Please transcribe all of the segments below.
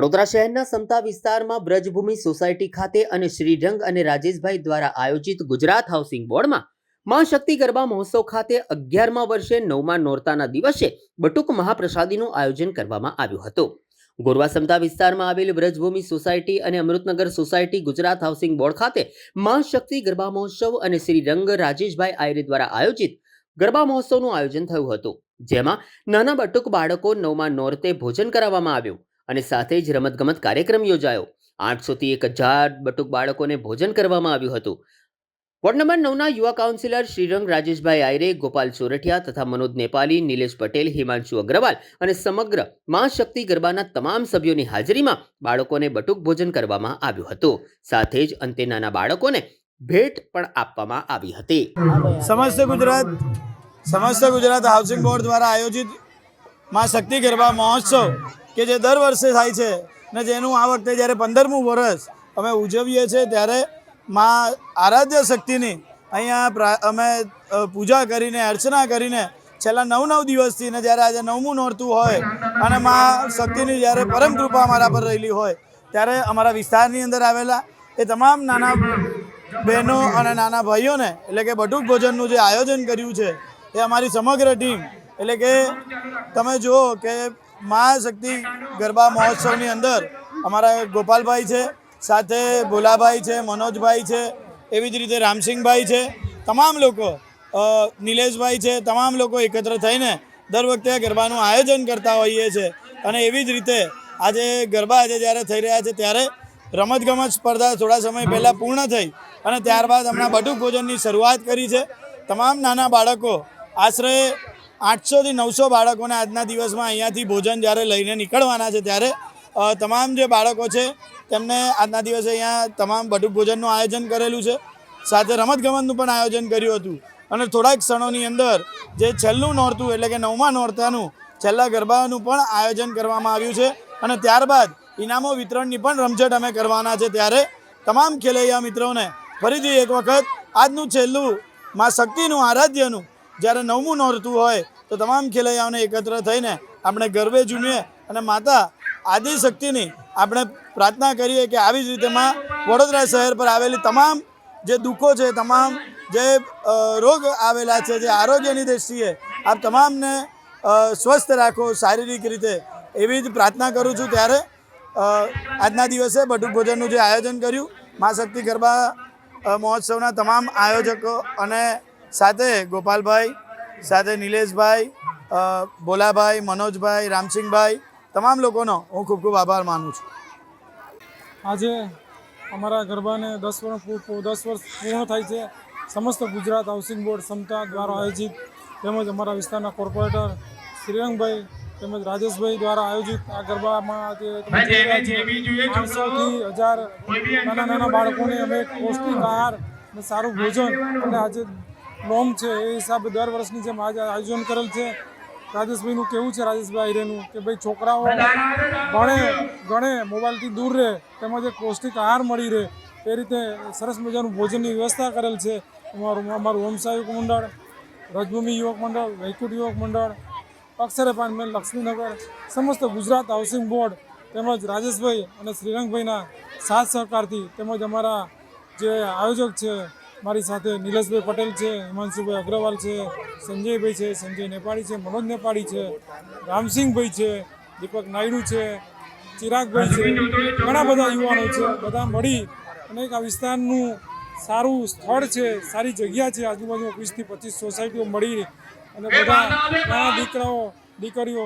વડોદરા શહેરના સમતા વિસ્તારમાં બ્રજભૂમિ સોસાયટી ખાતે અને શ્રીરંગ અને રાજેશભાઈ દ્વારા આયોજિત ગુજરાત હાઉસિંગ બોર્ડમાં મા શક્તિ ગરબા મહોત્સવ ખાતે અગિયારમા વર્ષે નવમા નોરતાના દિવસે બટુક મહાપ્રસાદીનું આયોજન કરવામાં આવ્યું હતું. ગોરવા સમતા વિસ્તારમાં આવેલ બ્રજભૂમિ સોસાયટી અને Amrutnagar society Gujarat housing board ખાતે મા શક્તિ ગરબા મહોત્સવ અને શ્રી રંગ રાજેશભાઈ આયરે દ્વારા આયોજિત ગરબા મહોત્સવનું આયોજન થયું હતું. જેમાં નાના બટુક બાળકો નવમા નોરતે ભોજન કરાવવામાં આવ્યું. અને સાથે જ રમતગમત કાર્યક્રમ યોજાયો. આઠસોથી એક હજાર બટુક બાળકોને ભોજન કરવામાં આવ્યું હતું. વોર્ડ નંબર નવના યુવા કાઉન્સિલર શ્રીરંગ રાજેશભાઈ આયરે, ગોપાલ સોરઠિયા તથા મનોજ નેપાલી, નિલેશ પટેલ, હિમાંશુ અગ્રવાલ અને સમગ્ર મા શક્તિ ગરબાના તમામ સભ્યોની હાજરીમાં બાળકોને બટુક ભોજન કરવામાં આવ્યું હતું. સાથે જ અંતે નાના બાળકોને ભેટ પણ આપવામાં આવી હતી. સમસ્ત ગુજરાત સમસ્ત ગુજરાત હાઉસિંગ બોર્ડ દ્વારા આયોજિત માં શક્તિ ગરબા મહોત્સવ, કે જે દર વર્ષે થાય છે, ને જેનું આ વખતે જ્યારે પંદરમું વર્ષ અમે ઉજવીએ છીએ, ત્યારે માં આરાધ્ય શક્તિની અહીંયા અમે પૂજા કરીને, અર્ચના કરીને છેલ્લા નવ નવ દિવસથી, ને જ્યારે આજે નવમું નોરતું હોય, અને માં શક્તિની જ્યારે પરમ કૃપા અમારા પર રહેલી હોય, ત્યારે અમારા વિસ્તારની અંદર આવેલા એ તમામ નાના બહેનો અને નાના ભાઈઓને, એટલે કે બટુક ભોજનનું જે આયોજન કર્યું છે, એ અમારી સમગ્ર ટીમ એટલે કે તમે જુઓ કે મા શક્તિ ગરબા મહોત્સવની અંદર અમારા ગોપાલભાઈ છે, સાથે ભોલાભાઈ છે, મનોજભાઈ છે, એવી જ રીતે રામસિંહભાઈ છે, તમામ લોકો નિલેશભાઈ છે, તમામ લોકો એકત્ર થઈને દર વખતે ગરબાનું આયોજન કરતા હોઈએ છીએ અને એવી જ રીતે આજે ગરબા આજે જ્યારે થઈ રહ્યા છે ત્યારે રમતગમત સ્પર્ધા થોડા સમય પહેલાં પૂર્ણ થઈ અને ત્યારબાદ હમણાં બટુક ભોજનની શરૂઆત કરી છે. તમામ નાના બાળકો આશરે આઠસોથી નવસો બાળકોને આજના દિવસમાં અહીંયાથી ભોજન જ્યારે લઈને નીકળવાના છે ત્યારે તમામ જે બાળકો છે તેમને આજના દિવસે અહીંયા તમામ બટુક ભોજનનું આયોજન કરેલું છે. સાથે રમતગમતનું પણ આયોજન કર્યું હતું. અને થોડાક ક્ષણોની અંદર જે છેલ્લું નોરતું એટલે કે નવમા નોરતાનું છેલ્લા ગરબાનું પણ આયોજન કરવામાં આવ્યું છે. અને ત્યારબાદ ઇનામો વિતરણની પણ રમઝટ અમે કરવાના છે ત્યારે તમામ ખેલૈયા મિત્રોને ફરીથી એક વખત આજનું છેલ્લું માં શક્તિનું, આરાધ્યનું જ્યારે નવમું નોરતું હોય તો તમામ ખેલૈયાઓને એકત્ર થઈને આપણે ગરબે ઝૂમીએ અને માતા આદિ શક્તિની આપણે પ્રાર્થના કરીએ કે આવી જ રીતે માં વડોદરા શહેર પર આવેલી તમામ જે દુઃખો છે, તમામ જે રોગ આવેલા છે, જે આરોગ્યની દૃષ્ટિએ આપ તમામને સ્વસ્થ રાખો શારીરિક રીતે એવી જ પ્રાર્થના કરું છું. ત્યારે આજના દિવસે બટુક ભોજનનું જે આયોજન કર્યું, મા શક્તિ ગરબા મહોત્સવના તમામ આયોજકો અને સાથે ગોપાલભાઈ સાથે નિલેશભાઈ ભોલાભાઈ મનોજભાઈ રામસિંહભાઈ તમામ લોકોનો હું ખૂબ ખૂબ આભાર માનું છું. આજે અમારા ગરબાને દસ વર્ષ દસ વર્ષ પૂર્ણ થાય છે. સમસ્ત ગુજરાત હાઉસિંગ બોર્ડ સમતા દ્વારા આયોજિત તેમજ અમારા વિસ્તારના કોર્પોરેટર શ્રીરંગભાઈ તેમજ રાજેશભાઈ દ્વારા આયોજિત આ ગરબામાં પાંચસોથી હજાર નાના નાના બાળકોને અમે પૌષ્ટિક આહાર અને સારું ભોજન અને આજે નોમ છે, એ હિસાબે દર વર્ષની જેમ આજે આયોજન કરેલ છે. રાજેશભાઈનું કેવું છે, રાજેશભાઈ આહિરેનું કે ભાઈ છોકરાઓ ભણે, ગણે, મોબાઈલથી દૂર રહે, તેમજ એક પૌષ્ટિક આહાર મળી રહે. એ રીતે સરસ મજાનું ભોજનની વ્યવસ્થા કરેલ છે. અમારું અમારું હોમસા યુવક મંડળ, રજભૂમિ યુવક મંડળ વૈકુટ યુવક મંડળ, અક્ષરે એપાર્ટમેન્ટ લક્ષ્મીનગર, સમસ્ત ગુજરાત હાઉસિંગ બોર્ડ, તેમજ રાજેશભાઈ અને શ્રીરંગભાઈના સાથ સહકારથી તેમજ અમારા જે આયોજક છે મારી સાથે નિલેશભાઈ પટેલ છે હિમાંશુભાઈ અગ્રવાલ છે સંજયભાઈ છે સંજય નેપાળી છે મનોજ નેપાળી છે રામસિંહભાઈ છે દીપક નાયડુ છે ચિરાગભાઈ છે ઘણા બધા યુવાનો છે બધા મળી અને એક આ વિસ્તારનું સારું સ્થળ છે સારી જગ્યા છે આજુબાજુ વીસથી પચીસ સોસાયટીઓ મળી અને બધા નાના દીકરાઓ દીકરીઓ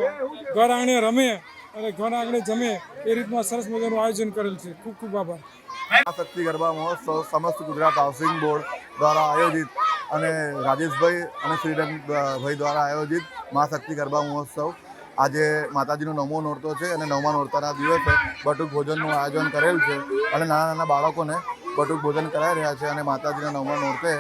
ઘર આંગણે રમે અને ઘર આંગણે જમે એ રીતનું સરસ મજાનું આયોજન કરેલ છે. ખૂબ ખૂબ આભાર. શક્તિ ગરબા મહોત્સવ સમસ્ત ગુજરાત હાઉસિંગ બોર્ડ દ્વારા આયોજિત અને રાજેશભાઈ અને શ્રીરંગભાઈ દ્વારા આયોજિત મા શક્તિ ગરબા મહોત્સવ. આજે માતાજીનો નવમો નોરતો છે અને નવમા નોરતાના દિવસે બટુક ભોજનનું આયોજન કરેલ છે અને નાના નાના બાળકોને બટુક ભોજન કરાઈ રહ્યા છે અને માતાજીના નવમા નોરતે